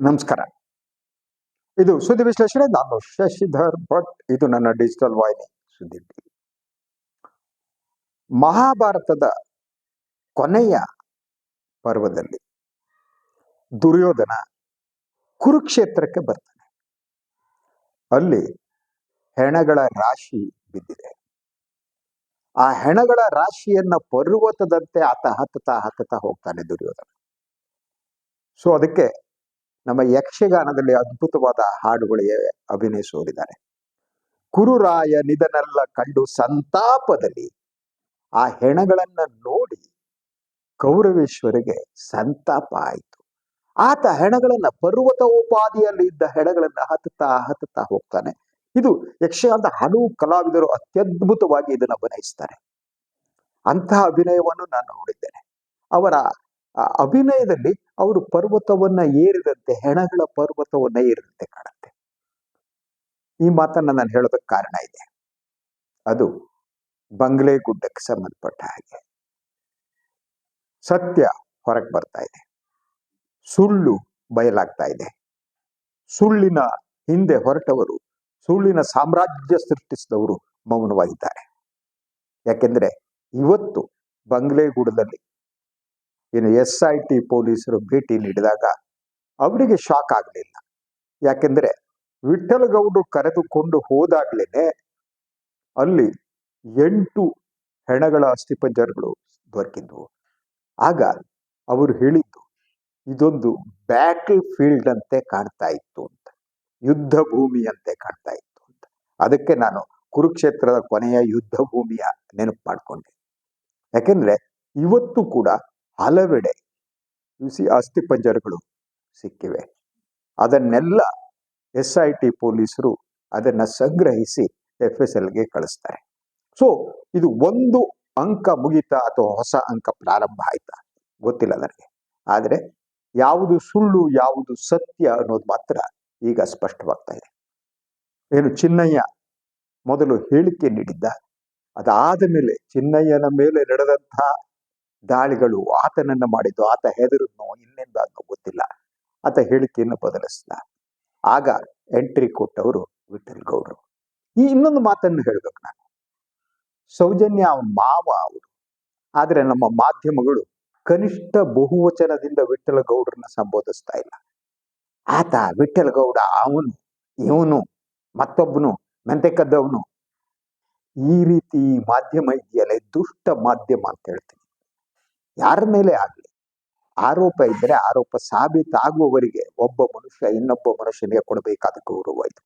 ನಮಸ್ಕಾರ. ಇದು ಸುದ್ದಿ ವಿಶ್ಲೇಷಣೆ, ನಾನು ಶಶಿಧರ್ ಭಟ್. ಇದು ನನ್ನ ಡಿಜಿಟಲ್ ವಾಹಿನಿ ಸುದ್ದಿ. ಮಹಾಭಾರತದ ಕೊನೆಯ ಪರ್ವದಲ್ಲಿ ದುರ್ಯೋಧನ ಕುರುಕ್ಷೇತ್ರಕ್ಕೆ ಬರ್ತಾನೆ. ಅಲ್ಲಿ ಹೆಣಗಳ ರಾಶಿ ಬಿದ್ದಿದೆ. ಆ ಹೆಣಗಳ ರಾಶಿಯನ್ನ ಪರ್ವತದಂತೆ ಆತ ಹತ್ತತಾ ಹತ್ತತಾ ಹೋಗ್ತಾನೆ ದುರ್ಯೋಧನ. ಸೊ ಅದಕ್ಕೆ ನಮ್ಮ ಯಕ್ಷಗಾನದಲ್ಲಿ ಅದ್ಭುತವಾದ ಹಾಡುಗಳಿಗೆ ಅಭಿನಯಿಸೋರಿದ್ದಾರೆ ಕುರುರಾಯ ನಿಧನೆಲ್ಲ ಕಂಡು ಸಂತಾಪದಲ್ಲಿ ಆ ಹೆಣಗಳನ್ನ ನೋಡಿ ಕೌರವೇಶ್ವರಿಗೆ ಸಂತಾಪ ಆಯಿತು. ಆತ ಹೆಣಗಳನ್ನ ಪರ್ವತ ಉಪಾದಿಯಲ್ಲಿ ಇದ್ದ ಹೆಣಗಳನ್ನ ಹತ್ತುತ್ತಾ ಹತ್ತುತ್ತಾ ಹೋಗ್ತಾನೆ. ಇದು ಯಕ್ಷಗಾನದ ಹಲವು ಕಲಾವಿದರು ಅತ್ಯದ್ಭುತವಾಗಿ ಇದನ್ನು ಅಭಿನಯಿಸ್ತಾರೆ ಅಂತಹ ಅಭಿನಯವನ್ನು ನಾನು ನೋಡಿದ್ದೇನೆ. ಅವರ ಅಭಿನಯದಲ್ಲಿ ಅವರು ಪರ್ವತವನ್ನ ಏರಿದಂತೆ, ಹೆಣಗಳ ಪರ್ವತವನ್ನ ಏರಿದಂತೆ ಕಾಣುತ್ತೆ. ಈ ಮಾತನ್ನ ನಾನು ಹೇಳೋದಕ್ಕೆ ಕಾರಣ ಇದೆ. ಅದು ಬಂಗ್ಲೆ ಗುಡ್ಡಕ್ಕೆ ಸಂಬಂಧಪಟ್ಟ ಹಾಗೆ. ಸತ್ಯ ಹೊರಗೆ ಬರ್ತಾ ಇದೆ. ಸುಳ್ಳು ಬಯಲಾಗ್ತಾ ಇದೆ. ಸುಳ್ಳಿನ ಹಿಂದೆ ಹೊರಟವರು, ಸುಳ್ಳಿನ ಸಾಮ್ರಾಜ್ಯ ಸೃಷ್ಟಿಸಿದವರು ಮೌನವಾಗಿದ್ದಾರೆ. ಯಾಕೆಂದ್ರೆ ಇವತ್ತು ಬಂಗ್ಲೆಗೂಡದಲ್ಲಿ ಏನು ಎಸ್ ಐ ಟಿ ಪೊಲೀಸರು ಭೇಟಿ ನೀಡಿದಾಗ ಅವರಿಗೆ ಶಾಕ್ ಆಗಲಿಲ್ಲ. ಯಾಕೆಂದರೆ ವಿಠಲಗೌಡರು ಕರೆದುಕೊಂಡು ಹೋದಾಗ್ಲೇನೆ ಅಲ್ಲಿ ಎಂಟು ಹೆಣಗಳ ಅಸ್ಥಿಪಂಜರಗಳು ದೊರಕಿದ್ವು. ಆಗ ಅವರು ಹೇಳಿದ್ದು, ಇದೊಂದು ಬ್ಯಾಟಲ್ ಫೀಲ್ಡ್ ಅಂತೆ ಕಾಣ್ತಾ ಇತ್ತು ಅಂತ, ಯುದ್ಧ ಭೂಮಿಯಂತೆ ಕಾಣ್ತಾ ಇತ್ತು ಅಂತ. ಅದಕ್ಕೆ ನಾನು ಕುರುಕ್ಷೇತ್ರದ ಕೊನೆಯ ಯುದ್ಧ ಭೂಮಿಯ ನೆನಪು ಮಾಡಿಕೊಂಡೆ. ಯಾಕೆಂದ್ರೆ ಇವತ್ತು ಕೂಡ ಹಲವೆಡೆ ಸಿ ಅಸ್ಥಿಪಂಜರಗಳು ಸಿಕ್ಕಿವೆ. ಅದನ್ನೆಲ್ಲ ಎಸ್ ಐ ಟಿ ಪೊಲೀಸರು ಅದನ್ನು ಸಂಗ್ರಹಿಸಿ ಎಫ್ ಎಸ್ ಎಲ್ಗೆ ಕಳಿಸ್ತಾರೆ. ಸೊ ಇದು ಒಂದು ಅಂಕ ಮುಗಿತಾ ಅಥವಾ ಹೊಸ ಅಂಕ ಪ್ರಾರಂಭ ಆಯ್ತಾ? ಗೊತ್ತಿಲ್ಲ ನನಗೆ. ಆದರೆ ಯಾವುದು ಸುಳ್ಳು, ಯಾವುದು ಸತ್ಯ ಅನ್ನೋದು ಮಾತ್ರ ಈಗ ಸ್ಪಷ್ಟವಾಗ್ತಾ ಇದೆ. ಏನು ಚಿನ್ನಯ್ಯ ಮೊದಲು ಹೇಳಿಕೆ ನೀಡಿದ್ದ? ಅದಾದ ಮೇಲೆ ಚಿನ್ನಯ್ಯನ ಮೇಲೆ ನಡೆದಂತಹ ದಾಳಿಗಳು ಆತನನ್ನ ಮಾಡಿದ್ದು, ಆತ ಹೆದರದ್ನೋ ಇನ್ನಿಂದ ಗೊತ್ತಿಲ್ಲ. ಆತ ಹೇಳಿಕೆಯನ್ನು ಬದಲಿಸಿದ. ಆಗ ಎಂಟ್ರಿ ಕೊಟ್ಟವರು ವಿಠಲ್ ಗೌಡ್ರು. ಈ ಇನ್ನೊಂದು ಮಾತನ್ನು ಹೇಳ್ಬೇಕು ನಾನು. ಸೌಜನ್ಯ ಅವನ ಮಾವ ಅವರು. ಆದ್ರೆ ನಮ್ಮ ಮಾಧ್ಯಮಗಳು ಕನಿಷ್ಠ ಬಹುವಚನದಿಂದ ವಿಠಲ ಗೌಡ್ರನ್ನ ಸಂಬೋಧಿಸ್ತಾ ಇಲ್ಲ. ಆತ ವಿಠಲ ಗೌಡ ಅವನು, ಇವನು, ಮತ್ತೊಬ್ಬನು ಮೆಂತೆ ಕದ್ದವನು ಈ ರೀತಿ ಮಾಧ್ಯಮ ಇದೆಯಲ್ಲ, ದುಷ್ಟ ಮಾಧ್ಯಮ ಅಂತ ಹೇಳ್ತೀನಿ. ಯಾರ ಮೇಲೆ ಆಗಲಿ. ಆರೋಪ ಇದ್ದರೆ ಆರೋಪ ಸಾಬೀತಾಗುವವರಿಗೆ ಒಬ್ಬ ಮನುಷ್ಯ ಇನ್ನೊಬ್ಬ ಮನುಷ್ಯನಿಗೆ ಕೊಡಬೇಕಾದ ಗೌರವ ಇದು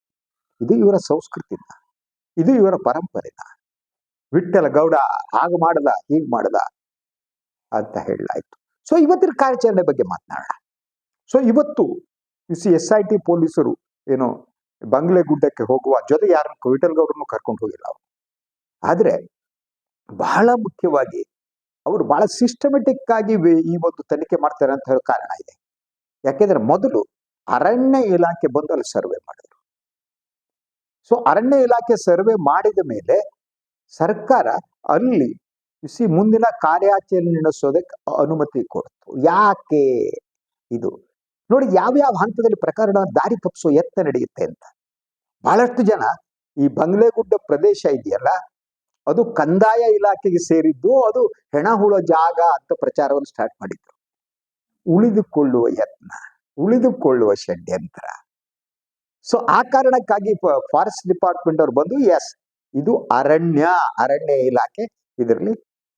ಇದು ಇವರ ಸಂಸ್ಕೃತಿನ ಇದು ಇವರ ಪರಂಪರೆನ ವಿಠಲ ಗೌಡ ಹಾಗೆ ಮಾಡದ, ಹೀಗೆ ಮಾಡದ ಅಂತ ಹೇಳಲಾಯಿತು. ಸೊ ಇವತ್ತಿನ ಕಾರ್ಯಾಚರಣೆ ಬಗ್ಗೆ ಮಾತನಾಡೋಣ. ಸೊ ಇವತ್ತು ಸಿ ಎಸ್ ಐ ಟಿ ಪೊಲೀಸರು ಏನು ಬಂಗ್ಲೆ ಗುಡ್ಡಕ್ಕೆ ಹೋಗುವ ಜೊತೆ ಯಾರನ್ನು ವಿಠಲ್ ಗೌಡರನ್ನು ಕರ್ಕೊಂಡು ಹೋಗಿಲ್ಲ ಅವರು. ಆದ್ರೆ ಬಹಳ ಮುಖ್ಯವಾಗಿ ಅವರು ಬಹಳ ಸಿಸ್ಟಮೆಟಿಕ್ ಆಗಿ ಈ ಒಂದು ತನಿಖೆ ಮಾಡ್ತಾರೆ ಅಂತ ಹೇಳೋ ಕಾರಣ ಇದೆ. ಯಾಕೆಂದ್ರೆ ಮೊದಲು ಅರಣ್ಯ ಇಲಾಖೆ ಬಂದು ಅಲ್ಲಿ ಸರ್ವೆ ಮಾಡಿದ್ರು. ಸೊ ಅರಣ್ಯ ಇಲಾಖೆ ಸರ್ವೆ ಮಾಡಿದ ಮೇಲೆ ಸರ್ಕಾರ ಅಲ್ಲಿ ಸಿ ಮುಂದಿನ ಕಾರ್ಯಾಚರಣೆ ನಡೆಸೋದಕ್ಕೆ ಅನುಮತಿ ಕೊಡ್ತು. ಯಾಕೆ ಇದು? ನೋಡಿ, ಯಾವ್ಯಾವ ಹಂತದಲ್ಲಿ ಪ್ರಕರಣ ದಾರಿ ತಪ್ಪಿಸೋ ಎತ್ತ ನಡೆಯುತ್ತೆ ಅಂತ. ಬಹಳಷ್ಟು ಜನ ಈ ಬಂಗ್ಲೆಗುಡ್ಡ ಪ್ರದೇಶ ಇದೆಯಲ್ಲ ಅದು ಕಂದಾಯ ಇಲಾಖೆಗೆ ಸೇರಿದ್ದು ಅದು ಹೆಣ ಹುಳ ಜಾಗ ಅಂತ ಪ್ರಚಾರವನ್ನು ಸ್ಟಾರ್ಟ್ ಮಾಡಿದ್ರು. ಉಳಿದುಕೊಳ್ಳುವ ಯತ್ನ, ಉಳಿದುಕೊಳ್ಳುವ ಷಡ್ಯಂತ್ರ. ಸೊ ಆ ಕಾರಣಕ್ಕಾಗಿ ಫಾರೆಸ್ಟ್ ಡಿಪಾರ್ಟ್ಮೆಂಟ್ ಅವ್ರು ಬಂದು ಎಸ್ ಇದು ಅರಣ್ಯ ಅರಣ್ಯ ಇಲಾಖೆ, ಇದರಲ್ಲಿ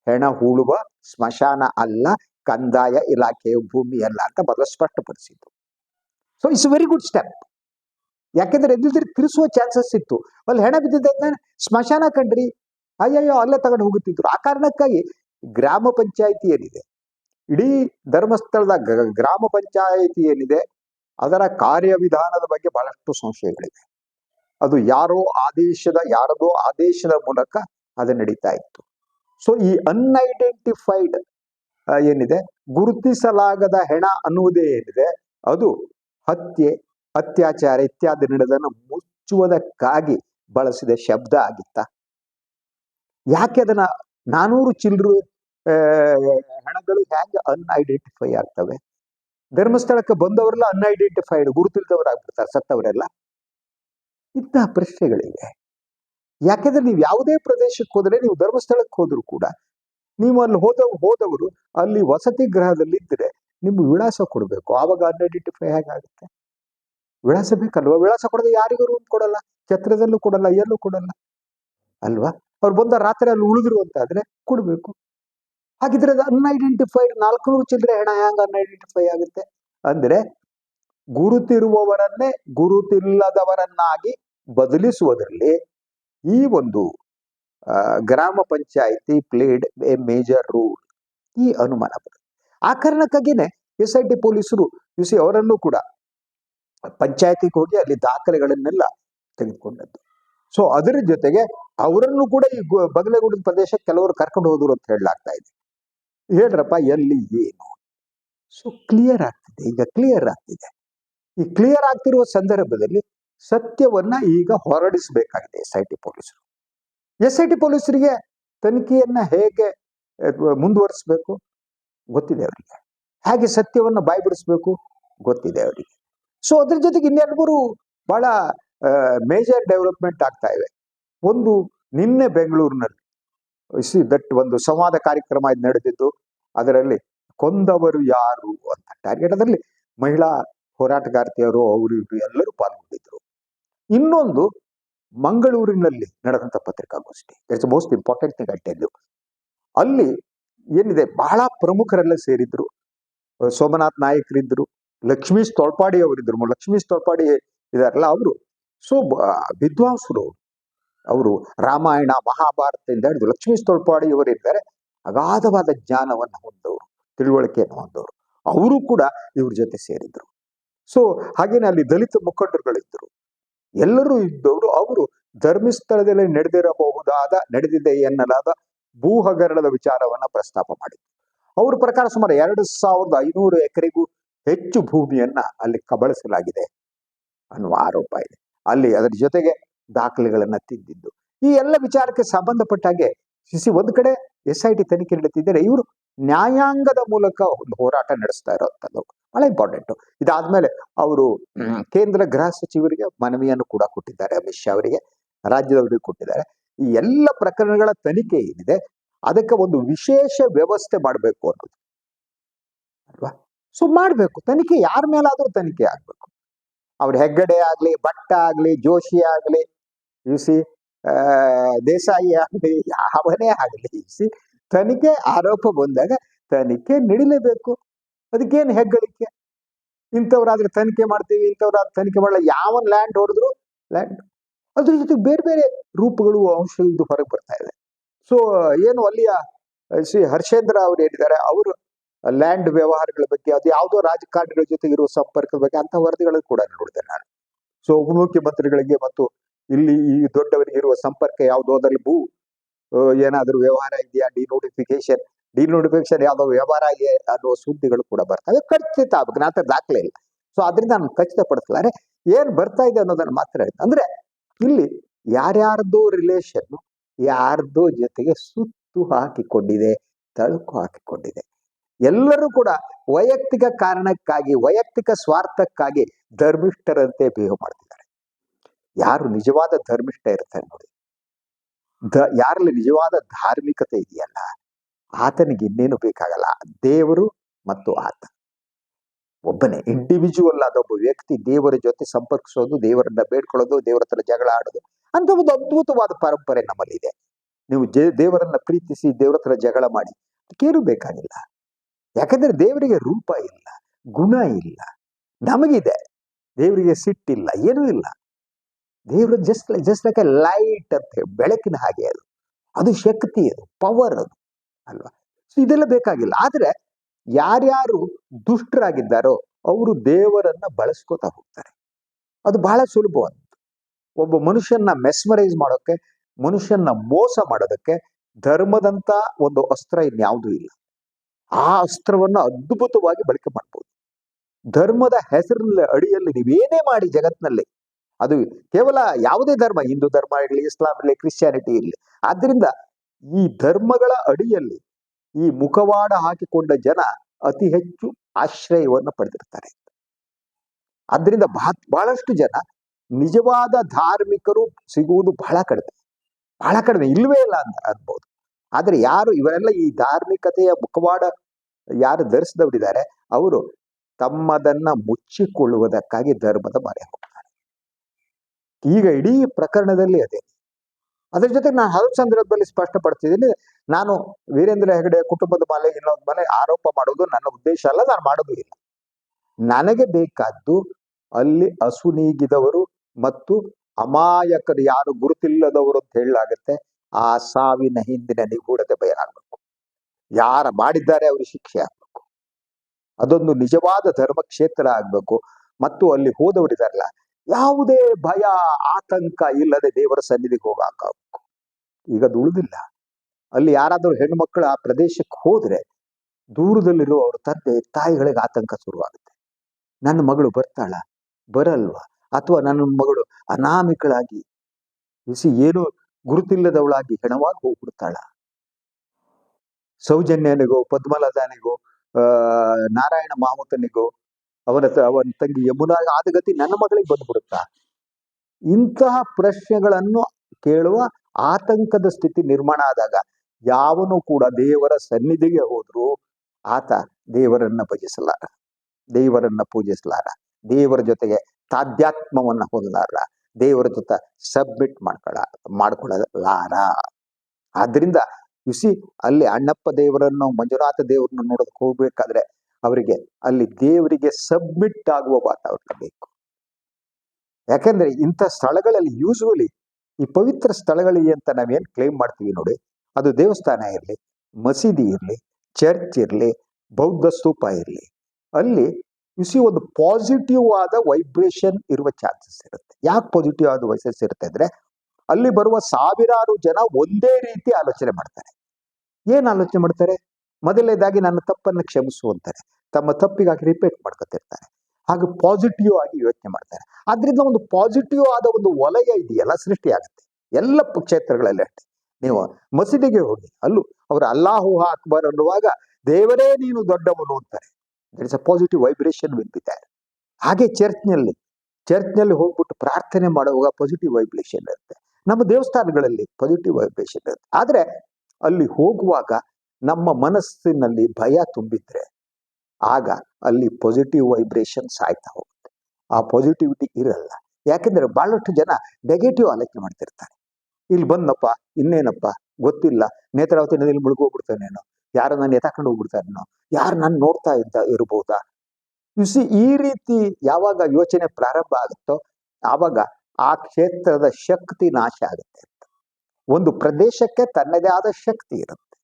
ಹೆಣ ಹೂಳುವ ಸ್ಮಶಾನ ಅಲ್ಲ, ಕಂದಾಯ ಇಲಾಖೆಯ ಭೂಮಿ ಅಲ್ಲ ಅಂತ ಮೊದಲು ಸ್ಪಷ್ಟಪಡಿಸಿದ್ದು so it's very good step ಯಾಕೆಂದ್ರೆ ಎದ್ದಿದ್ರೆ ತಿರ್ಸುವ ಚಾನ್ಸಸ್ ಇತ್ತು. ಅಲ್ಲಿ ಹೆಣ ಬಿದ್ದಿದ್ದ ಸ್ಮಶಾನ ಕಂಡ್ರಿ ಅಯ್ಯಯ್ಯೋ, ಅಲ್ಲೇ ತಗೊಂಡು ಹೋಗುತ್ತಿದ್ರು. ಆ ಕಾರಣಕ್ಕಾಗಿ ಗ್ರಾಮ ಪಂಚಾಯಿತಿ ಏನಿದೆ? ಇಡೀ ಧರ್ಮಸ್ಥಳದ ಗ್ರಾಮ ಪಂಚಾಯಿತಿ ಏನಿದೆ? ಅದರ ಕಾರ್ಯವಿಧಾನದ ಬಗ್ಗೆ ಬಹಳಷ್ಟು ಸಂಶಯಗಳಿವೆ. ಅದು ಯಾರೋ ಆದೇಶದ, ಯಾರದೋ ಆದೇಶದ ಮೂಲಕ ಅದು ನಡೀತಾ ಇತ್ತು. ಸೊ ಈ ಅನ್ಐಡೆಂಟಿಫೈಡ್ ಏನಿದೆ? ಗುರುತಿಸಲಾಗದ ಹೆಣ ಅನ್ನುವುದೇ ಏನಿದೆ? ಅದು ಹತ್ಯೆ, ಅತ್ಯಾಚಾರ ಇತ್ಯಾದಿ ನಡೆದನ್ನು ಮುಚ್ಚುವುದಕ್ಕಾಗಿ ಬಳಸಿದ ಶಬ್ದ ಆಗಿತ್ತ? ಯಾಕೆ ಅದನ್ನ ನಾನೂರು ಚಿಲ್ಲರು ಹೆಣಗಳು ಹ್ಯಾಂಗೆ ಅನ್ಐಡೆಂಟಿಫೈ ಆಗ್ತವೆ? ಧರ್ಮಸ್ಥಳಕ್ಕೆ ಬಂದವರೆಲ್ಲ ಅನ್ಐಡೆಂಟಿಫೈಡ್ ಗುರುತಿಲ್ದವರಾಗ್ಬಿಡ್ತಾರೆ ಸತ್ತವರೆಲ್ಲ. ಇಂತಹ ಪ್ರಶ್ನೆಗಳಿವೆ. ಯಾಕೆಂದ್ರೆ ನೀವು ಯಾವುದೇ ಪ್ರದೇಶಕ್ಕೆ ಹೋದರೆ ನೀವು ಧರ್ಮಸ್ಥಳಕ್ಕೆ ಹೋದ್ರು ಕೂಡ ನೀವು ಅಲ್ಲಿ ಹೋದ, ಹೋದವರು ಅಲ್ಲಿ ವಸತಿ ಗೃಹದಲ್ಲಿ ನಿಮ್ಮ ನಿಮ್ಗೆ ವಿಳಾಸ ಕೊಡಬೇಕು. ಆವಾಗ ಅನ್ಐಡೆಂಟಿಫೈ ಹೇಗಾಗುತ್ತೆ? ವಿಳಾಸ ಬೇಕಲ್ವಾ? ವಿಳಾಸ ಕೊಡದೆ ಯಾರಿಗೂ ರೂಮ್ ಕೊಡಲ್ಲ, ಛತ್ರದಲ್ಲೂ ಕೊಡಲ್ಲ, ಎಲ್ಲೂ ಕೊಡಲ್ಲ. ಅಲ್ವಾ? ಅವ್ರು ಬಂದ ರಾತ್ರಿ ಅಲ್ಲಿ ಉಳಿದ್ರು ಅಂತ ಆದ್ರೆ ಕೊಡ್ಬೇಕು. ಹಾಗಿದ್ರೆ ಅದು ಅನ್ಐಡೆಂಟಿಫೈಡ್ ನಾಲ್ಕು ಚಿಲ್ಲರೆ ಹಣ ಹ್ಯಾಂಗ ಅನ್ಐಡೆಂಟಿಫೈ ಆಗುತ್ತೆ? ಅಂದ್ರೆ ಗುರುತಿರುವವರನ್ನೇ ಗುರುತಿಲ್ಲದವರನ್ನಾಗಿ ಬದಲಿಸುವುದರಲ್ಲಿ ಈ ಒಂದು ಗ್ರಾಮ panchayat played a major role ಈ ಅನುಮಾನ ಬರುತ್ತೆ. ಆ ಕಾರಣಕ್ಕಾಗಿಯೇ ಎಸ್ ಐ ಟಿ ಪೊಲೀಸರು ಸಿ ಅವರನ್ನು ಕೂಡ ಪಂಚಾಯತಿಗೆ ಹೋಗಿ ಅಲ್ಲಿ ದಾಖಲೆಗಳನ್ನೆಲ್ಲ ತೆಗೆದುಕೊಂಡದ್ದು. ಸೊ ಅದರ ಜೊತೆಗೆ ಅವರನ್ನು ಕೂಡ ಈ ಬಗಲೆಗೂಡಿನ ಪ್ರದೇಶ ಕೆಲವರು ಕರ್ಕೊಂಡು ಹೋದ್ರು ಅಂತ ಹೇಳಲಾಗ್ತಾ ಇದೆ. ಹೇಳ್ರಪ್ಪ, ಎಲ್ಲಿ, ಏನು? ಸೊ ಕ್ಲಿಯರ್ ಆಗ್ತಿದೆ. ಈಗ ಕ್ಲಿಯರ್ ಆಗ್ತಿದೆ. ಈ ಕ್ಲಿಯರ್ ಆಗ್ತಿರುವ ಸಂದರ್ಭದಲ್ಲಿ ಸತ್ಯವನ್ನ ಈಗ ಹೊರಡಿಸಬೇಕಾಗಿದೆ ಎಸ್ ಐ ಟಿ ಪೊಲೀಸರು. ಎಸ್ ಐ ಟಿ ಪೊಲೀಸರಿಗೆ ತನಿಖೆಯನ್ನ ಹೇಗೆ ಮುಂದುವರಿಸಬೇಕು? ಗೊತ್ತಿದೆ ಅವರಿಗೆ. ಹೇಗೆ ಸತ್ಯವನ್ನು ಬಾಯ್ಬಿಡಿಸ್ಬೇಕು? ಗೊತ್ತಿದೆ ಅವರಿಗೆ. ಸೊ ಅದ್ರ ಜೊತೆಗೆ ಇನ್ನೆರಡು ಮೂರು ಬಹಳ ಮೇಜರ್ ಡೆವಲಪ್ಮೆಂಟ್ ಆಗ್ತಾ ಇವೆ ಒಂದು ನಿನ್ನೆ ಬೆಂಗಳೂರಿನಲ್ಲಿ ಸಿ ದಟ್ ಒಂದು ಸಂವಾದ ಕಾರ್ಯಕ್ರಮ ಇದು ನಡೆದಿದ್ದು, ಅದರಲ್ಲಿ ಕೊಂದವರು ಯಾರು ಅಂತ ಟಾರ್ಗೆಟ್ ಅದರಲ್ಲಿ ಮಹಿಳಾ ಹೋರಾಟಗಾರ್ತಿಯರು, ಅವರು ಇವರು ಎಲ್ಲರೂ ಪಾಲ್ಗೊಂಡಿದ್ರು. ಇನ್ನೊಂದು ಮಂಗಳೂರಿನಲ್ಲಿ ನಡೆದಂತ ಪತ್ರಿಕಾಗೋಷ್ಠಿ. It's most important thing I tell you ಅಲ್ಲಿ ಏನಿದೆ, ಬಹಳ ಪ್ರಮುಖರೆಲ್ಲ ಸೇರಿದ್ರು. ಸೋಮನಾಥ್ ನಾಯಕರಿದ್ದರು ಲಕ್ಷ್ಮೀಶ್ ತೊಳ್ಪಾಡಿ ಅವರಿದ್ದರು ಲಕ್ಷ್ಮೀಶ್ ತೊಳ್ಪಾಡಿ ಇದಾರಲ್ಲ, ಅವರು. ಸೊ ವಿದ್ವಾಂಸರು. ಅವರು ರಾಮಾಯಣ, ಮಹಾಭಾರತದಿಂದ ಹಿಡಿದು ಲಕ್ಷ್ಮೀ ತೊಳ್ಪಾಡಿ ಇವರಿದ್ದಾರೆ ಅಗಾಧವಾದ ಜ್ಞಾನವನ್ನು ಹೊಂದವರು, ತಿಳುವಳಿಕೆಯನ್ನು ಹೊಂದವರು. ಅವರು ಕೂಡ ಇವ್ರ ಜೊತೆ ಸೇರಿದ್ರು. ಸೊ ಹಾಗೇನೆ ಅಲ್ಲಿ ದಲಿತ ಮುಖಂಡರುಗಳಿದ್ದರು ಎಲ್ಲರೂ ಇದ್ದವರು, ಅವರು ಧರ್ಮಸ್ಥಳದಲ್ಲಿ ನಡೆದಿರಬಹುದಾದ ನಡೆದಿದೆ ಎನ್ನಲಾದ ಭೂ ಹಗರಣದ ವಿಚಾರವನ್ನ ಪ್ರಸ್ತಾಪ ಮಾಡಿದ್ರು. ಅವ್ರ ಪ್ರಕಾರ ಸುಮಾರು ಎರಡು ಸಾವಿರದ ಐನೂರು ಎಕರೆಗೂ ಹೆಚ್ಚು ಭೂಮಿಯನ್ನ ಅಲ್ಲಿ ಕಬಳಿಸಲಾಗಿದೆ ಅನ್ನುವ ಆರೋಪ ಇದೆ. ಅಲ್ಲಿ ಅದರ ಜೊತೆಗೆ ದಾಖಲೆಗಳನ್ನ ತಿದ್ದಿದ್ದು ಈ ಎಲ್ಲ ವಿಚಾರಕ್ಕೆ ಸಂಬಂಧಪಟ್ಟ ಹಾಗೆ ಸಿಸಿ ಒಂದ್ ಕಡೆ ಎಸ್ ಐ ಟಿ ತನಿಖೆ ನಡೀತಿದ್ದರೆ ಇವರು ನ್ಯಾಯಾಂಗದ ಮೂಲಕ ಒಂದು ಹೋರಾಟ ನಡೆಸ್ತಾ ಇರೋಂಥದ್ದು ಬಹಳ ಇಂಪಾರ್ಟೆಂಟ್ ಇದಾದ್ಮೇಲೆ ಅವರು ಕೇಂದ್ರ ಗೃಹ ಸಚಿವರಿಗೆ ಮನವಿಯನ್ನು ಕೂಡ ಕೊಟ್ಟಿದ್ದಾರೆ ಅಮಿತ್ ಶಾ ಅವರಿಗೆ, ರಾಜ್ಯದವರಿಗೆ ಕೊಟ್ಟಿದ್ದಾರೆ. ಈ ಎಲ್ಲ ಪ್ರಕರಣಗಳ ತನಿಖೆ ಏನಿದೆ, ಅದಕ್ಕೆ ಒಂದು ವಿಶೇಷ ವ್ಯವಸ್ಥೆ ಮಾಡಬೇಕು ಅನ್ನೋದು. ಅಲ್ವಾ? ಸೊ ಮಾಡಬೇಕು. ತನಿಖೆ ಯಾರ ಮೇಲಾದರೂ ತನಿಖೆ ಆಗ್ಬೇಕು. ಅವ್ರ ಹೆಗ್ಗಡೆ ಆಗ್ಲಿ, ಭಟ್ಟ ಆಗ್ಲಿ, ಜೋಶಿ ಆಗ್ಲಿ ಆ, ದೇಸಾಯಿ ಆಗ್ಲಿ, ಯಾವನೇ ಆಗ್ಲಿ ಸಿ ತನಿಖೆ ಆರೋಪ ಬಂದಾಗ ತನಿಖೆ ನಡಿಲೇಬೇಕು. ಅದಕ್ಕೇನು ಹೆಗ್ಗಳಿಕೆ? ಇಂಥವ್ರಾದ್ರೆ ತನಿಖೆ ಮಾಡ್ತೀವಿ, ಇಂಥವ್ರಾದ್ರೆ ತನಿಖೆ ಮಾಡಲ್ಲ ಯಾವನ್ ಲ್ಯಾಂಡ್ ಹೊಡೆದ್ರು ಲ್ಯಾಂಡ್ ಅದ್ರ ಜೊತೆಗೆ ಬೇರೆ ಬೇರೆ ರೂಪಗಳು, ಅಂಶ ಇದು ಹೊರಗೆ ಬರ್ತಾ ಇದೆ. ಸೊ ಏನು ಅಲ್ಲಿಯ, ಶ್ರೀ ಹರ್ಷೇಂದ್ರ ಅವ್ರು ಹೇಳಿದ್ದಾರೆ, ಅವರು ಲ್ಯಾಂಡ್ ವ್ಯವಹಾರಗಳ ಬಗ್ಗೆ, ಅದು ಯಾವುದೋ ರಾಜಕಾರಣಿಗಳ ಜೊತೆ ಇರುವ ಸಂಪರ್ಕದ ಬಗ್ಗೆ ಅಂತ ವರದಿಗಳನ್ನು ಕೂಡ ನೋಡಿದೆ ನಾನು. ಸೊ ಉಪಮುಖ್ಯಮಂತ್ರಿಗಳಿಗೆ ಮತ್ತು ಇಲ್ಲಿ ಈ ದೊಡ್ಡವರಿಗೆ ಇರುವ ಸಂಪರ್ಕ ಯಾವುದೋ ಅದರಲ್ಲಿ ಭೂ ಏನಾದರೂ ವ್ಯವಹಾರ ಇದೆಯಾ? ಡಿ ನೋಟಿಫಿಕೇಶನ್ ಯಾವುದೋ ವ್ಯವಹಾರ ಇದೆ ಅನ್ನೋ ಸುದ್ದಿಗಳು ಕೂಡ ಬರ್ತವೆ. ಖಚಿತ ಆಗ್ಬೇಕು ನಾನು ದಾಖಲೆ ಇಲ್ಲ. ಸೊ ಅದರಿಂದ ನಾನು ಖಚಿತಪಡಿಸಲಾರೆ ಏನ್ ಬರ್ತಾ ಇದೆ ಅನ್ನೋದನ್ನ ಮಾತ್ರ. ಅಂದ್ರೆ ಇಲ್ಲಿ ಯಾರ್ಯಾರ್ದೋ ರಿಲೇಷನ್ ಯಾರ್ದೋ ಜೊತೆಗೆ ಸುತ್ತು ಹಾಕಿಕೊಂಡಿದೆ, ತಳುಕು ಹಾಕಿಕೊಂಡಿದೆ. ಎಲ್ಲರೂ ಕೂಡ ವೈಯಕ್ತಿಕ ಕಾರಣಕ್ಕಾಗಿ, ವೈಯಕ್ತಿಕ ಸ್ವಾರ್ಥಕ್ಕಾಗಿ ಧರ್ಮಿಷ್ಠರಂತೆ ಬಿಹೇವ್ ಮಾಡ್ತಿದ್ದಾರೆ. ಯಾರು ನಿಜವಾದ ಧರ್ಮಿಷ್ಠ ಇರ್ತಾರೆ ನೋಡಿ. ದ, ಯಾರಲ್ಲಿ ನಿಜವಾದ ಧಾರ್ಮಿಕತೆ ಇದೆಯಲ್ಲ, ಆತನಿಗೆ ಇನ್ನೇನು ಬೇಕಾಗಲ್ಲ. ದೇವರು ಮತ್ತು ಆತ. ಒಬ್ಬನೇ ಇಂಡಿವಿಜುವಲ್ ಆದ ಒಬ್ಬ ವ್ಯಕ್ತಿ ದೇವರ ಜೊತೆ ಸಂಪರ್ಕಿಸೋದು, ದೇವರನ್ನ ಬೇಡ್ಕೊಳ್ಳೋದು, ದೇವರ ಹತ್ರ ಜಗಳ ಆಡೋದು ಅಂತ ಒಂದು ಅದ್ಭುತವಾದ ಪರಂಪರೆ ನಮ್ಮಲ್ಲಿದೆ. ನೀವು ದೇವರನ್ನ ಪ್ರೀತಿಸಿ ದೇವರ ಜಗಳ ಮಾಡಿ, ಅದಕ್ಕೇನು ಬೇಕಾಗಿಲ್ಲ. ಯಾಕಂದ್ರೆ ದೇವರಿಗೆ ರೂಪ ಇಲ್ಲ, ಗುಣ ಇಲ್ಲ, ನಮಗಿದೆ. ದೇವರಿಗೆ ಸಿಟ್ಟಿಲ್ಲ ಏನೂ ಇಲ್ಲ. ದೇವರು just just like a light ಅಂತ ಹೇಳಿ, ಬೆಳಕಿನ ಹಾಗೆ ಅದು. ಅದು ಶಕ್ತಿ ಅದು ಪವರ್ ಅದು, ಅಲ್ವಾ? ಸೊ ಇದೆಲ್ಲ ಬೇಕಾಗಿಲ್ಲ. ಆದ್ರೆ ಯಾರ್ಯಾರು ದುಷ್ಟರಾಗಿದ್ದಾರೋ, ಅವರು ದೇವರನ್ನ ಬಳಸ್ಕೋತಾ ಹೋಗ್ತಾರೆ. ಅದು ಬಹಳ ಸುಲಭವಾದದ್ದು ಒಬ್ಬ ಮನುಷ್ಯನ ಮೆಸ್ಮರೈಸ್ ಮಾಡೋಕೆ ಮನುಷ್ಯನ ಮೋಸ ಮಾಡೋದಕ್ಕೆ ಧರ್ಮದಂತ ಒಂದು ಅಸ್ತ್ರ ಇನ್ಯಾವುದೂ ಇಲ್ಲ. ಆ ಅಸ್ತ್ರವನ್ನ ಅದ್ಭುತವಾಗಿ ಬಳಕೆ ಮಾಡ್ಬೋದು. ಧರ್ಮದ ಹೆಸರಿನ ಅಡಿಯಲ್ಲಿ ನೀವೇನೇ ಮಾಡಿ ಜಗತ್ತಿನಲ್ಲಿ, ಅದು ಕೇವಲ ಯಾವುದೇ ಧರ್ಮ, ಹಿಂದೂ ಧರ್ಮ ಇರಲಿ, ಇಸ್ಲಾಂ ಇರಲಿ, ಕ್ರಿಶ್ಚಿಯಾನಿಟಿ ಇರಲಿ ಆದ್ರಿಂದ ಈ ಧರ್ಮಗಳ ಅಡಿಯಲ್ಲಿ ಈ ಮುಖವಾಡ ಹಾಕಿಕೊಂಡ ಜನ ಅತಿ ಹೆಚ್ಚು ಆಶ್ರಯವನ್ನು ಪಡೆದಿರ್ತಾರೆ. ಅದರಿಂದ ಬಹ- ಬಹಳಷ್ಟು ಜನ ನಿಜವಾದ ಧಾರ್ಮಿಕರು ಸಿಗುವುದು ಬಹಳ ಕಡಿಮೆ. ಬಹಳ ಕಡಿಮೆ, ಇಲ್ವೇ ಇಲ್ಲ ಅಂತ ಅನ್ಬೋದು. ಆದ್ರೆ ಯಾರು ಇವರೆಲ್ಲ ಈ ಧಾರ್ಮಿಕತೆಯ ಮುಖವಾಡ ಯಾರು ಧರಿಸಿದವರಿದ್ದಾರೆ, ಅವರು ತಮ್ಮದನ್ನ ಮುಚ್ಚಿಕೊಳ್ಳುವುದಕ್ಕಾಗಿ ಧರ್ಮದ ಮೊರೆ ಹೋಗ್ತಾರೆ. ಈಗ ಇಡೀ ಪ್ರಕರಣದಲ್ಲಿ ಅದೇ. ಅದ್ರ ಜೊತೆಗೆ ನಾನು ಹಲವು ಸಂದರ್ಭದಲ್ಲಿ ಸ್ಪಷ್ಟಪಡ್ತಿದ್ದೀನಿ ನಾನು ವೀರೇಂದ್ರ ಹೆಗಡೆ ಕುಟುಂಬದ ಮೇಲೆ ಇನ್ನೊಂದು ಮೇಲೆ ಆರೋಪ ಮಾಡೋದು ನನ್ನ ಉದ್ದೇಶ ಅಲ್ಲ, ನಾನು ಮಾಡೋದು ಇಲ್ಲ. ನನಗೆ ಬೇಕಾದ್ದು ಅಲ್ಲಿ ಅಸುನೀಗಿದವರು ಮತ್ತು ಅಮಾಯಕರು ಯಾರು ಗುರುತಿಲ್ಲದವರು ಅಂತ ಹೇಳಲಾಗುತ್ತೆ. ಆ ಸಾವಿನ ಹಿಂದಿನ ನಿಗೂಢತೆ ಬಯಲಾಗಬೇಕು. ಯಾರ ಮಾಡಿದ್ದಾರೆ ಅವರು ಶಿಕ್ಷೆ ಆಗಬೇಕು. ಅದೊಂದು ನಿಜವಾದ ಧರ್ಮ ಕ್ಷೇತ್ರ ಆಗ್ಬೇಕು. ಮತ್ತು ಅಲ್ಲಿ ಹೋದವರಿದಾರಲ್ಲ ಯಾವುದೇ ಭಯ, ಆತಂಕ ಇಲ್ಲದೆ ದೇವರ ಸನ್ನಿಧಿಗೆ ಹೋಗಾಕಬೇಕು ಈಗ ಅದು ಉಳಿದಿಲ್ಲ. ಅಲ್ಲಿ ಯಾರಾದರೂ ಹೆಣ್ಮಕ್ಳು ಆ ಪ್ರದೇಶಕ್ಕೆ ಹೋದ್ರೆ ದೂರದಲ್ಲಿರುವ ಅವ್ರ ತಂದೆ, ತಾಯಿಗಳಿಗೆ ಆತಂಕ ಶುರುವಾಗುತ್ತೆ. ನನ್ನ ಮಗಳು ಬರ್ತಾಳ, ಬರಲ್ವಾ? ಅಥವಾ ನನ್ನ ಮಗಳು ಅನಾಮಿಕಳಾಗಿ, ಬಿಸಿ ಏನು ಗುರುತಿಲ್ಲದವಳಾಗಿ ಹೆಣವಾಗಿ ಹೋಗ್ಬಿಡ್ತಾಳ. ಸೌಜನ್ಯನಿಗೋ, ಪದ್ಮಲತಾನಿಗೋ, ಆ, ನಾರಾಯಣ ಮಾವುತನಿಗೋ, ಅವನ ಅವನ ತಂಗಿ ಯಮುನಾ ಆದ ಗತಿ ನನ್ನ ಮಗಳಿಗೆ ಬಂದ್ಬಿಡುತ್ತಾ? ಇಂತಹ ಪ್ರಶ್ನೆಗಳನ್ನು ಕೇಳುವ ಆತಂಕದ ಸ್ಥಿತಿ ನಿರ್ಮಾಣ ಆದಾಗ ಯಾವನು ಕೂಡ ದೇವರ ಸನ್ನಿಧಿಗೆ ಹೋದ್ರು ಆತ ದೇವರನ್ನ ಭಜಿಸಲಾರ. ದೇವರನ್ನ ಪೂಜಿಸಲಾರ. ದೇವರ ಜೊತೆಗೆ ತಾಧ್ಯಾತ್ಮವನ್ನ ಹೊಂದಲಾರ. ದೇವರ ಜೊತೆ ಸಬ್ಮಿಟ್ ಮಾಡ್ಕೊಳ, ಮಾಡ್ಕೊಳ್ಳಲಾರ. ಆದ್ರಿಂದ ಯುಸಿ ಅಲ್ಲಿ ಅಣ್ಣಪ್ಪ ದೇವರನ್ನು ಮಂಜುನಾಥ ದೇವರನ್ನು ನೋಡೋದಕ್ಕೆ ಹೋಗ್ಬೇಕಾದ್ರೆ, ಅವರಿಗೆ, ಅಲ್ಲಿ ದೇವರಿಗೆ ಸಬ್ಮಿಟ್ ಆಗುವ ವಾತಾವರಣ ಬೇಕು. ಯಾಕಂದ್ರೆ, ಇಂಥ ಸ್ಥಳಗಳಲ್ಲಿ ಯೂಶುವಲಿ ಈ ಪವಿತ್ರ ಸ್ಥಳಗಳಿಗೆ ಅಂತ ನಾವೇನ್ ಕ್ಲೇಮ್ ಮಾಡ್ತೀವಿ ನೋಡಿ, ಅದು ದೇವಸ್ಥಾನ ಇರಲಿ, ಮಸೀದಿ ಇರಲಿ ಚರ್ಚ್ ಇರಲಿ, ಬೌದ್ಧ ಸ್ತೂಪ ಇರಲಿ, ಅಲ್ಲಿ ಯುಸಿ ಒಂದು ಪಾಸಿಟಿವ್ ಆದ ವೈಬ್ರೇಷನ್ ಇರುವ ಚಾನ್ಸಸ್ ಇರುತ್ತೆ. ಯಾಕೆ ಪಾಸಿಟಿವ್ ಆದ ವೈಸಸ್ ಇರುತ್ತೆ ಅಂದ್ರೆ, ಅಲ್ಲಿ ಬರುವ ಸಾವಿರಾರು ಜನ ಒಂದೇ ರೀತಿ ಆಲೋಚನೆ ಮಾಡ್ತಾರೆ. ಏನ್ ಆಲೋಚನೆ ಮಾಡ್ತಾರೆ? ಮೊದಲನೇದಾಗಿ ನನ್ನ ತಪ್ಪನ್ನು ಕ್ಷಮಿಸು ಅಂತಾರೆ. ತಮ್ಮ ತಪ್ಪಿಗಾಗಿ ರಿಪೀಟ್ ಮಾಡ್ಕೊತಿರ್ತಾರೆ. ಹಾಗೆ ಪಾಸಿಟಿವ್ ಆಗಿ ಯೋಚನೆ ಮಾಡ್ತಾರೆ. ಆದ್ರಿಂದ ಒಂದು ಪಾಸಿಟಿವ್ ಆದ ಒಂದು ವಲಯ ಇದೆಯಲ್ಲ ಸೃಷ್ಟಿಯಾಗುತ್ತೆ ಎಲ್ಲ ಕ್ಷೇತ್ರಗಳಲ್ಲಿ ಅಷ್ಟೇ. ನೀವು ಮಸೀದಿಗೆ ಹೋಗಿ, ಅಲ್ಲೂ ಅವರು ಅಲ್ಲಾಹು ಅಕ್ಬರ್ ಅನ್ನುವಾಗ, ದೇವರೇ ನೀನು ದೊಡ್ಡವನು ಅಂತಾರೆ. That is a positive vibration will be there. ಹಾಗೆ ಚರ್ಚ್ನಲ್ಲಿ ಚರ್ಚ್ನಲ್ಲಿ ಹೋಗ್ಬಿಟ್ಟು ಪ್ರಾರ್ಥನೆ ಮಾಡುವಾಗ ಪಾಸಿಟಿವ್ ವೈಬ್ರೇಷನ್ ಇರುತ್ತೆ. ನಮ್ಮ ದೇವಸ್ಥಾನಗಳಲ್ಲಿ ಪಾಸಿಟಿವ್ ವೈಬ್ರೇಷನ್ ಇರುತ್ತೆ. ಆದ್ರೆ ಅಲ್ಲಿ ಹೋಗುವಾಗ ನಮ್ಮ ಮನಸ್ಸಿನಲ್ಲಿ ಭಯ ತುಂಬಿದ್ರೆ ಆಗ ಅಲ್ಲಿ ಪಾಸಿಟಿವ್ ವೈಬ್ರೇಷನ್ ಸಾಯ್ತಾ ಹೋಗುತ್ತೆ. ಆ ಪಾಸಿಟಿವಿಟಿ ಇರಲ್ಲ. ಯಾಕೆಂದ್ರೆ ಬಹಳಷ್ಟು ಜನ ನೆಗೆಟಿವ್ ಆಲೋಚನೆ ಮಾಡ್ತಿರ್ತಾರೆ. ಇಲ್ಲಿ ಬಂದಪ್ಪ ಇನ್ನೇನಪ್ಪ, ಗೊತ್ತಿಲ್ಲ. ನೇತ್ರಾವತಿ ನದಿಯಲ್ಲಿ ಮುಳುಗೋಗ್ಬಿಡ್ತಾನೇನೋ ಯಾರು ನಾನು ಎತ್ತಾಕೊಂಡು ಹೋಗ್ಬಿಡ್ತಾನೇನೋ ಯಾರು ನಾನು ನೋಡ್ತಾ ಇದ್ದ ಇರ್ಬೋದಾ? ಸಿ ಈ ರೀತಿ ಯಾವಾಗ ಯೋಚನೆ ಪ್ರಾರಂಭ ಆಗುತ್ತೋ, ಆವಾಗ ಆ ಕ್ಷೇತ್ರದ ಶಕ್ತಿ ನಾಶ ಆಗುತ್ತೆ ಒಂದು ಪ್ರದೇಶಕ್ಕೆ ತನ್ನದೇ ಆದ ಶಕ್ತಿ ಇರುತ್ತೆ.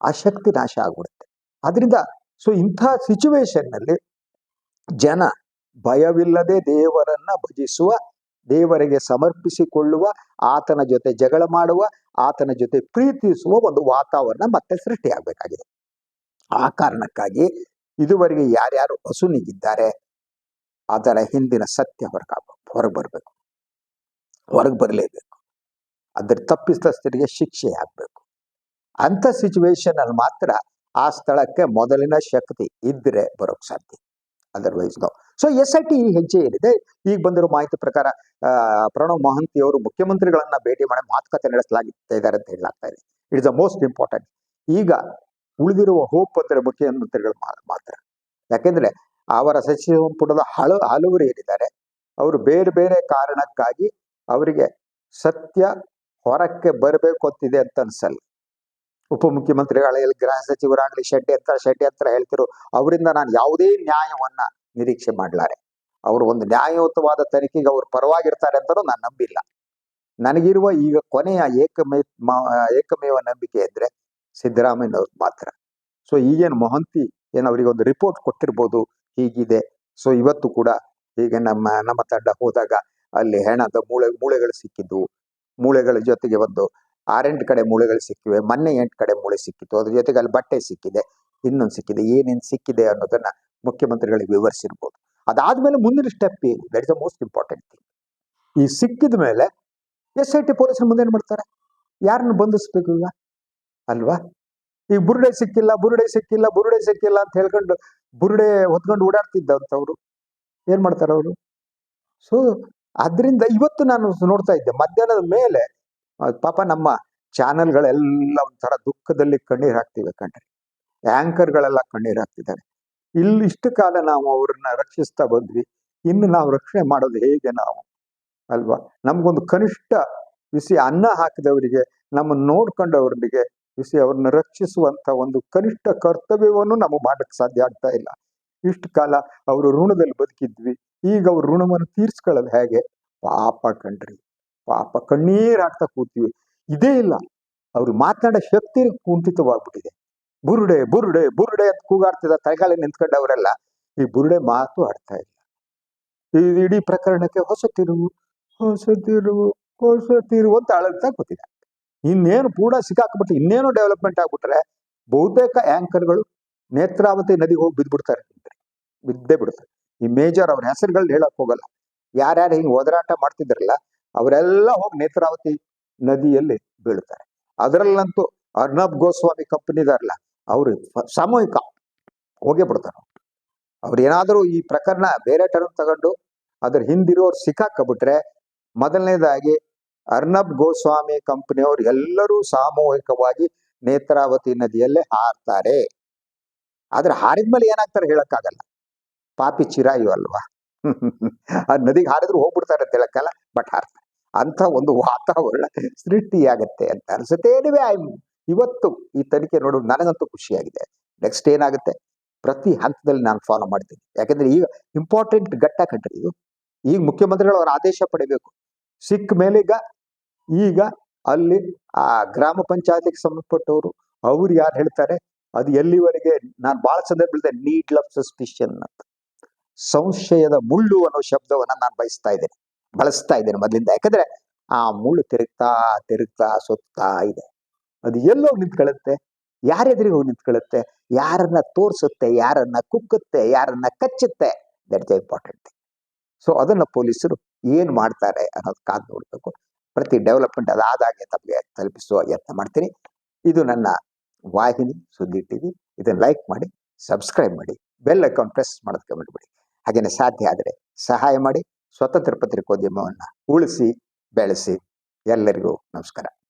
ಆ ಶಕ್ತಿ ನಾಶ ಆಗ್ಬಿಡುತ್ತೆ. ಅದರಿಂದ ಸೊ ಇಂಥ ಸಿಚುವೇಶನ್ನಲ್ಲಿ ಜನ ಭಯವಿಲ್ಲದೆ ದೇವರನ್ನ ಭಜಿಸುವ, ದೇವರಿಗೆ ಸಮರ್ಪಿಸಿಕೊಳ್ಳುವ, ಆತನ ಜೊತೆ ಜಗಳ ಮಾಡುವ ಆತನ ಜೊತೆ ಪ್ರೀತಿಸುವ ಒಂದು ವಾತಾವರಣ ಮತ್ತೆ ಸೃಷ್ಟಿಯಾಗಬೇಕಾಗಿದೆ. ಆ ಕಾರಣಕ್ಕಾಗಿ ಇದುವರೆಗೆ ಯಾರ್ಯಾರು ಹಸುನಿಗಿದ್ದಾರೆ, ಅದರ ಹಿಂದಿನ ಸತ್ಯ ಹೊರಗ ಹೊರಗೆ ಬರಬೇಕು. ಹೊರಗೆ ಬರಲೇಬೇಕು. ಅದ್ರ ತಪ್ಪಿಸ್ತಸ್ಥರಿಗೆ ಶಿಕ್ಷೆ ಆಗಬೇಕು. ಅಂಥ ಸಿಚುವೇಶನ್ ಅಲ್ಲಿ ಮಾತ್ರ ಆ ಸ್ಥಳಕ್ಕೆ ಮೊದಲಿನ ಶಕ್ತಿ ಇದ್ರೆ ಬರೋಕ್ ಸಾಧ್ಯ. ಅದರ್ವೈಸ್ ನಾವು ಸೊ ಎಸ್ ಐ ಟಿ ಹೆಜ್ಜೆ ಏನಿದೆ? ಈಗ ಬಂದಿರೋ ಮಾಹಿತಿ ಪ್ರಕಾರ ಪ್ರಣವ್ ಮಹಂತಿ ಅವರು ಮುಖ್ಯಮಂತ್ರಿಗಳನ್ನ ಭೇಟಿ ಮಾಡಿ ಮಾತುಕತೆ ನಡೆಸಲಾಗ್ತಾ ಅಂತ ಹೇಳಲಾಗ್ತಾ ಇದೆ. It is the most important ಈಗ ಉಳಿದಿರುವ ಹೋಪ್ ಅಂದ್ರೆ ಮುಖ್ಯಮಂತ್ರಿಗಳು ಮಾತ್ರ ಯಾಕೆಂದ್ರೆ, ಅವರ ಸಚಿವ ಸಂಪುಟದ ಹಲ ಹಲವರು ಏನಿದ್ದಾರೆ, ಅವರು ಬೇರೆ ಬೇರೆ ಕಾರಣಕ್ಕಾಗಿ ಅವರಿಗೆ ಸತ್ಯ ಹೊರಕ್ಕೆ ಬರಬೇಕು ಅಂತಿದೆ ಅಂತ ಅನ್ಸಲ್ಲ. ಉಪಮುಖ್ಯಮಂತ್ರಿಗಳಲ್ಲಿ ಗೃಹ ಸಚಿವರಾಗಲಿ, ಶೆಟ್ಟಿ ಅಂತ ಹೇಳ್ತಿರು ಅವರಿಂದ ನಾನು ಯಾವುದೇ ನ್ಯಾಯವನ್ನ ನಿರೀಕ್ಷೆ ಮಾಡಲಾರೆ. ಅವರು ಒಂದು ನ್ಯಾಯಯುತವಾದ ತನಿಖೆಗೆ ಅವರು ಪರವಾಗಿರ್ತಾರೆ ಅಂತಲೂ ನಾನು ನಂಬಿಲ್ಲ. ನನಗಿರುವ ಈಗ ಕೊನೆಯ ಏಕಮೇ ಏಕಮೇವ ನಂಬಿಕೆ ಇದ್ರೆ ಸಿದ್ದರಾಮಯ್ಯನವ್ರು ಮಾತ್ರ. ಸೊ, ಈಗೇನು ಮೊಹಂತಿ ಏನು ಅವರಿಗೆ ಒಂದು ರಿಪೋರ್ಟ್ ಕೊಟ್ಟಿರ್ಬೋದು, ಹೀಗಿದೆ. ಸೊ, ಇವತ್ತು ಕೂಡ ಹೀಗೆ ನಮ್ಮ ನಮ್ಮ ತಂಡ ಹೋದಾಗ ಅಲ್ಲಿ ಹೆಣದ ಮೂಳೆ, ಮೂಳೆಗಳು ಸಿಕ್ಕಿದ್ದು ಮೂಳೆಗಳ ಜೊತೆಗೆ ಒಂದು ಆರೆಂಟು ಕಡೆ ಮೂಳೆಗಳು ಸಿಕ್ಕಿವೆ, ಮೊನ್ನೆ ಎಂಟು ಕಡೆ ಮೂಳೆ ಸಿಕ್ಕಿತ್ತು, ಅದ್ರ ಜೊತೆಗೆ ಅಲ್ಲಿ ಬಟ್ಟೆ ಸಿಕ್ಕಿದೆ, ಇನ್ನೊಂದು ಸಿಕ್ಕಿದೆ, ಏನೇನು ಸಿಕ್ಕಿದೆ ಅನ್ನೋದನ್ನ ಮುಖ್ಯಮಂತ್ರಿಗಳಿಗೆ ವಿವರಿಸಿರ್ಬೋದು. ಅದಾದ್ಮೇಲೆ ಮುಂದಿನ ಸ್ಟೆಪ್ ಏನು? That is the most important thing ಈ ಸಿಕ್ಕಿದ ಮೇಲೆ ಎಸ್ ಐ ಟಿ ಪೊಲೀಸರು ಮುಂದೆ ಏನ್ ಮಾಡ್ತಾರೆ? ಯಾರನ್ನು ಬಂಧಿಸ್ಬೇಕು ಈಗ? ಅಲ್ವಾ? ಈಗ ಬುರುಡೆ ಸಿಕ್ಕಿಲ್ಲ ಬುರುಡೆ ಸಿಕ್ಕಿಲ್ಲ ಬುರುಡೆ ಸಿಕ್ಕಿಲ್ಲ ಅಂತ ಹೇಳ್ಕೊಂಡು ಬುರುಡೆ ಹೊತ್ಕೊಂಡು ಓಡಾಡ್ತಿದ್ದಂಥವ್ರು ಏನು ಮಾಡ್ತಾರೆ ಅವರು? ಸೊ ಅದರಿಂದ ಇವತ್ತು ನಾನು ನೋಡ್ತಾ ಇದ್ದೆ, ಮಧ್ಯಾಹ್ನದ ಮೇಲೆ ಪಾಪ ನಮ್ಮ ಚಾನೆಲ್ಗಳೆಲ್ಲ ಒಂಥರ ದುಃಖದಲ್ಲಿ ಕಣ್ಣೀರು ಹಾಕ್ತಿವೆ ಕಣ್ರಿ. ಆ್ಯಂಕರ್ಗಳೆಲ್ಲ ಕಣ್ಣೀರು ಹಾಕ್ತಿದ್ದಾರೆ. ಇಲ್ಲಿ ಇಷ್ಟು ಕಾಲ ನಾವು ಅವ್ರನ್ನ ರಕ್ಷಿಸ್ತಾ ಬಂದ್ವಿ. ಇನ್ನು ನಾವು ರಕ್ಷಣೆ ಮಾಡೋದು ಹೇಗೆ ನಾವು? ಅಲ್ವಾ? ನಮ್ಗೊಂದು ಕನಿಷ್ಠ ಬಿಸಿ ಅನ್ನ ಹಾಕಿದವರಿಗೆ, ನಮ್ಮನ್ನು ನೋಡ್ಕೊಂಡವರಿಗೆ ಬಿಸಿ ಅವ್ರನ್ನ ರಕ್ಷಿಸುವಂತ ಒಂದು ಕನಿಷ್ಠ ಕರ್ತವ್ಯವನ್ನು ನಾವು ಮಾಡಕ್ಕೆ ಸಾಧ್ಯ ಆಗ್ತಾ ಇಲ್ಲ. ಇಷ್ಟು ಕಾಲ ಅವರು ಋಣದಲ್ಲಿ ಬದುಕಿದ್ವಿ. ಈಗ ಅವ್ರ ಋಣವನ್ನು ತೀರ್ಸ್ಕೊಳ್ಳೋದು ಹೇಗೆ? ಪಾಪ ಕಣ್ರಿ. ಪಾಪ ಕಣ್ಣೀರ್ ಹಾಕ್ತಾ ಕೂತೀವಿ. ಇದೇ ಇಲ್ಲ. ಅವ್ರು ಮಾತನಾಡೋ ಶಕ್ತಿ ಕುಂಠಿತವಾಗ್ಬಿಟ್ಟಿದೆ. ಬುರುಡೆ ಬುರುಡೆ ಬುರುಡೆ ಅಂತ ಕೂಗಾಡ್ತಿದ್ದ ತಲೆಗಾಲಿ ನಿಂತ್ಕೊಂಡವರೆಲ್ಲ ಈ ಬುರುಡೆ ಮಾತು ಆಡ್ತಾ ಇಲ್ಲ. ಈ ಇಡೀ ಪ್ರಕರಣಕ್ಕೆ ಹೊಸ ತಿರುವು ಹೊಸ ತಿರುವು ಹೊಸ ತಿರುವು ಅಂತ ಅಳಗ್ತಾ ಕೂತಿದೆ. ಇನ್ನೇನು ಕೂಡ ಸಿಕ್ಕಾಕ್ಬಿಟ್ಟು ಇನ್ನೇನು ಡೆವಲಪ್ಮೆಂಟ್ ಆಗ್ಬಿಟ್ರೆ ಬಹುತೇಕ ಆಂಕರ್ಗಳು ನೇತ್ರಾವತಿ ನದಿಗೆ ಹೋಗಿ ಬಿದ್ದ್ಬಿಡ್ತಾರೆ ಬಿದ್ದೇ ಬಿಡ್ತಾರೆ ಈ ಮೇಜರ್ ಅವ್ರ ಹೆಸರುಗಳನ್ನ ಹೇಳಕ್ ಹೋಗಲ್ಲ ಯಾರ್ಯಾರು ಹಿಂಗ್ ಒದರಾಟ ಮಾಡ್ತಿದ್ರಲ್ಲ ಅವರೆಲ್ಲ ಹೋಗಿ ನೇತ್ರಾವತಿ ನದಿಯಲ್ಲಿ ಬೀಳ್ತಾರೆ. ಅದರಲ್ಲಂತೂ ಅರ್ನಬ್ ಗೋಸ್ವಾಮಿ ಕಂಪನಿದಾರಲ್ಲ ಅವರು ಸಾಮೂಹಿಕ ಹೋಗೇ ಬಿಡ್ತಾರೆ ಅವ್ರು. ಏನಾದರೂ ಈ ಪ್ರಕರಣ ಬೇರೆ ಟರ್ಮ್ ತಗೊಂಡು ಅದ್ರ ಹಿಂದಿರೋರು ಸಿಕ್ಕಾಕಬಿಟ್ರೆ ಮೊದಲನೇದಾಗಿ ಅರ್ನಬ್ ಗೋಸ್ವಾಮಿ ಕಂಪನಿಯವರು ಎಲ್ಲರೂ ಸಾಮೂಹಿಕವಾಗಿ ನೇತ್ರಾವತಿ ನದಿಯಲ್ಲೇ ಹಾರ್ತಾರೆ. ಆದ್ರೆ ಹಾರಿದ್ಮೇಲೆ ಏನಾಗ್ತಾರೆ ಹೇಳಕ್ಕಾಗಲ್ಲ. ಪಾಪಿ ಚಿರಾಯು ಅಲ್ವಾ? ಆ ನದಿಗೆ ಹಾರಿದ್ರು ಹೋಗ್ಬಿಡ್ತಾರೆ ಅಂತ ಹೇಳಕ್ಕಲ್ಲ ಬಟ್ ಹಾರ್ತಾರೆ. ಅಂತ ಒಂದು ವಾತಾವರಣ ಸೃಷ್ಟಿಯಾಗತ್ತೆ ಅಂತ ಅನ್ಸುತ್ತೆ. ಏನಿವೆ ಇವತ್ತು ಈ ತನಿಖೆ ನೋಡು ನನಗಂತೂ ಖುಷಿಯಾಗಿದೆ. ನೆಕ್ಸ್ಟ್ ಏನಾಗುತ್ತೆ? ಪ್ರತಿ ಹಂತದಲ್ಲಿ ನಾನು ಫಾಲೋ ಮಾಡ್ತೀನಿ. ಯಾಕಂದ್ರೆ ಈಗ ಇಂಪಾರ್ಟೆಂಟ್ ಘಟ್ಟ ಕಣ್ರಿ ಇದು. ಈಗ ಮುಖ್ಯಮಂತ್ರಿಗಳು ಅವರ ಆದೇಶ ಪಡಿಬೇಕು. ಸಿಕ್ಕ ಮೇಲೆ ಈಗ ಈಗ ಅಲ್ಲಿ ಆ ಗ್ರಾಮ ಪಂಚಾಯತಿಗೆ ಸಂಬಂಧಪಟ್ಟವರು ಅವ್ರು ಯಾರು ಹೇಳ್ತಾರೆ? ಅದು ಎಲ್ಲಿವರೆಗೆ? ನಾನು ಬಹಳ ಸಂದರ್ಭದಲ್ಲಿ ನೀಡ್ ಆಫ್ ಸಸ್ಪಿಷನ್ ಅಂತ. ಸಂಶಯದ ಮುಳ್ಳು ಅನ್ನೋ ಶಬ್ದವನ್ನ ನಾನು ಬಯಸ್ತಾ ಇದ್ದೇನೆ. ಬಳಸ್ತಾ ಇದ್ದೇನೆ ಮೊದಲಿಂದ. ಯಾಕಂದ್ರೆ ಆ ಮುಳ್ಳು ತಿರುಗ್ತಾ ತಿರುಗ್ತಾ, ಸುತ್ತಾ ಇದೆ. ಅದು ಎಲ್ಲೋಗಿ ನಿಂತ್ಕೊಳ್ಳುತ್ತೆ, ಯಾರೆದುರಿಗೆ ಹೋಗಿ ನಿಂತ್ಕೊಳ್ಳುತ್ತೆ, ಯಾರನ್ನ ತೋರಿಸುತ್ತೆ, ಯಾರನ್ನ ಕುಕ್ಕುತ್ತೆ, ಯಾರನ್ನ ಕಚ್ಚುತ್ತೆ ದಟ್ ಇಂಪಾರ್ಟೆಂಟ್ ಸೊ ಅದನ್ನ ಪೊಲೀಸರು ಏನ್ ಮಾಡ್ತಾರೆ ಅನ್ನೋದು ಕಾದು ನೋಡ್ಬೇಕು. ಪ್ರತಿ ಡೆವಲಪ್ಮೆಂಟ್ ಅದಾದಾಗೆ ತಮಗೆ ತಲುಪಿಸುವ ಯತ್ನ ಮಾಡ್ತೀನಿ. ಇದು ನನ್ನ ವಾಹಿನಿ ಸುದ್ದಿ ಟಿವಿ ಇದನ್ನ ಲೈಕ್ ಮಾಡಿ ಸಬ್ಸ್ಕ್ರೈಬ್ ಮಾಡಿ ಬೆಲ್ ಅಕೌಂಟ್ ಪ್ರೆಸ್ ಮಾಡೋದಕ್ಕೆ ಬಿಡಿ ಹಾಗೇನೆ ಸಾಧ್ಯ ಆದರೆ ಸಹಾಯ ಮಾಡಿ. ಸ್ವತಂತ್ರ ಪತ್ರಿಕೋದ್ಯಮವನ್ನು ಉಳಿಸಿ ಬೆಳೆಸಿ. ಎಲ್ಲರಿಗೂ ನಮಸ್ಕಾರ.